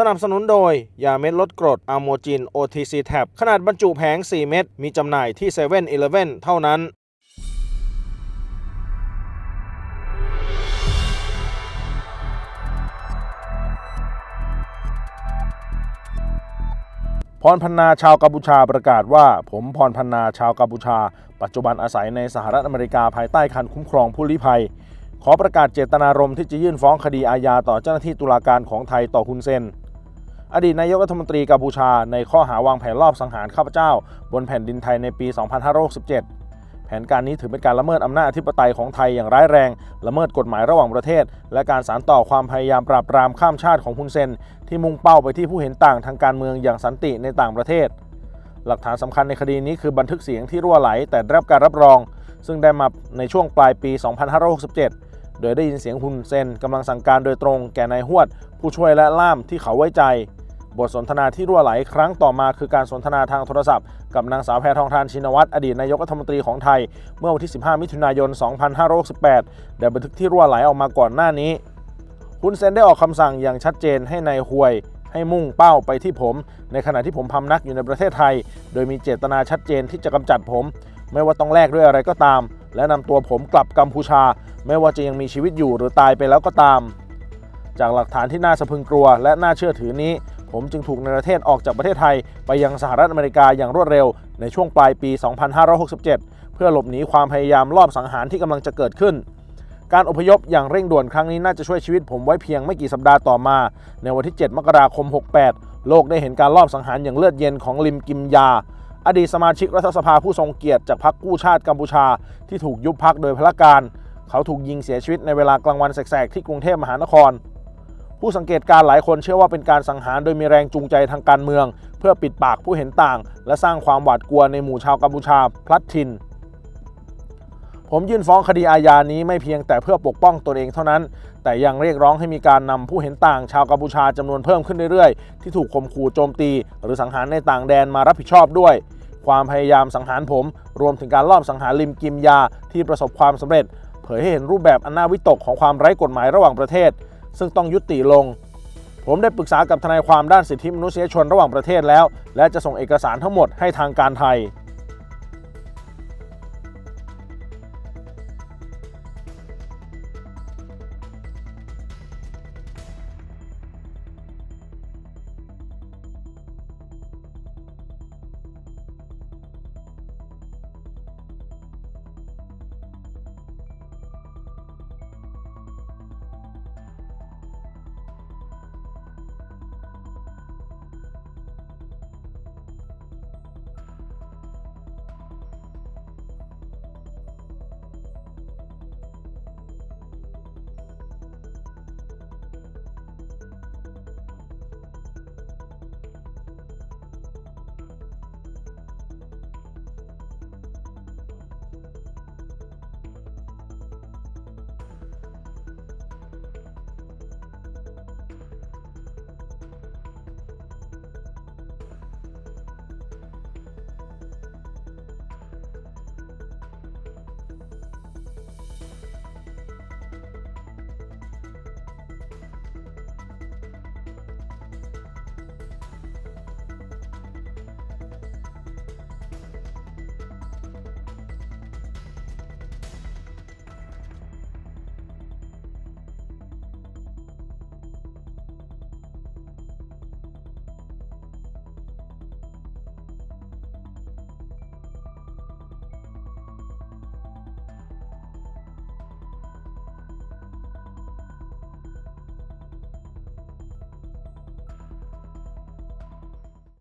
สนับสนุนโดย ยาเม็ดลดกรดอะโมจิน OTC Tab ขนาดบรรจุแผง 4 เม็ด มีจำหน่ายที่7 e เ e ่ e อเท่านั้น พรพันนาชาวกัมพูชาประกาศว่า ผมพรพันนาชาวกัมพูชา ปัจจุบันอาศัยในสหรัฐอเมริกาภายใต้การคุ้มครองผู้ลี้ภัยขอประกาศเจตนารมณ์ที่จะยื่นฟ้องคดีอาญาต่อเจ้าหน้าที่ตุลาการของไทยต่อฮุนเซน อดีตนายกรัฐมนตรีกัมพูชา ในข้อหาวางแผนลอบสังหารข้าพเจ้า บนแผ่นดินไทยในปี 2567 แผนการนี้ถือเป็นการละเมิดอำนาจอธิปไตยของไทยอย่างร้ายแรง ละเมิดกฎหมายระหว่างประเทศ และการสานต่อความพยายามปราบปรามข้ามชาติของฮุนเซน ที่มุ่งเป้าไปที่ผู้เห็นต่างทางการเมืองอย่างสันติในต่างประเทศ หลักฐานสำคัญในคดีนี้คือบันทึกเสียงที่รั่วไหล แต่ได้รับการรับรอง ซึ่งได้มาในช่วงปลายปี 2567โดยได้ยินเสียงฮุนเซนกำลังสั่งการโดยตรงแก่นายฮวด ผู้ช่วยและล่ามที่เขาไว้ใจ บทสนทนาที่รั่วไหลครั้งต่อมาคือการสนทนาทางโทรศัพท์ กับนางสาวแพทองทานชินวัตรอดีตนายกรัฐมนตรีของไทย เมื่อวันที่ 15 มิถุนายน 2568ได้บันทึกที่รั่วไหลออกมาก่อนหน้านี้ฮุนเซนได้ออกคำสั่งอย่างชัดเจนให้ในายฮวย ให้มุ่งเป้าไปที่ผม ในขณะที่ผมพำนักอยู่ในประเทศไทย โดยมีเจตนาชัดเจนที่จะกำจัดผม ไม่ว่าต้องแลกด้วยอะไรก็ตาม และนำตัวผมกลับกัมพูชา ไม่ว่าจะยังมีชีวิตอยู่หรือตายไปแล้วก็ตาม จากหลักฐานที่น่าสะพึงกลัว และน่าเชื่อถือนี้ ผมจึงถูกในประเทศออกจากประเทศไทย ไปยังสหรัฐอเมริกาอย่างรวดเร็ว ในช่วงปลายปี 2567 เพื่อหลบหนีความพยายามลอบสังหารที่กำลังจะเกิดขึ้น การอพยพอย่างเร่งด่วนครั้งนี้น่าจะช่วยชีวิตผมไว้เพียงไม่กี่สัปดาห์ต่อมา ในวันที่ 7 มกราคม 68 โลกได้เห็นการลอบสังหารอย่างเลือดเย็นของลิมกิมยา อดีตสมาชิกรัฐสภาผู้ทรงเกียรติจากพรรคกู้ชาติกัมพูชา ที่ถูกยุบพักโดยพลการ เขาถูกยิงเสียชีวิตในเวลากลางวันแสกๆที่กรุงเทพมหานคร ผู้สังเกตการหลายคนเชื่อว่าเป็นการสังหารโดยมีแรงจูงใจทางการเมือง เพื่อปิดปากผู้เห็นต่าง และสร้างความหวาดกลัวในหมู่ชาวกัมพูชาพลัดถิ่นผมยื่นฟ้องคดีอาญานี้ไม่เพียงแต่เพื่อปกป้องตนเองเท่านั้น แต่ยังเรียกร้องให้มีการนำผู้เห็นต่างชาวกัมพูชาจำนวนเพิ่มขึ้นเรื่อยๆ ที่ถูกข่มขู่โจมตี หรือสังหารในต่างแดนมารับผิดชอบด้วย ความพยายามสังหารผม รวมถึงการลอบสังหารลิมกิมยาที่ประสบความสำเร็จ เผยให้เห็นรูปแบบอันน่าวิตกของความไร้กฎหมายระหว่างประเทศ ซึ่งต้องยุติลง ผมได้ปรึกษากับทนายความด้านสิทธิมนุษยชนระหว่างประเทศแล้ว และจะส่งเอกสารทั้งหมดให้ทางการไทย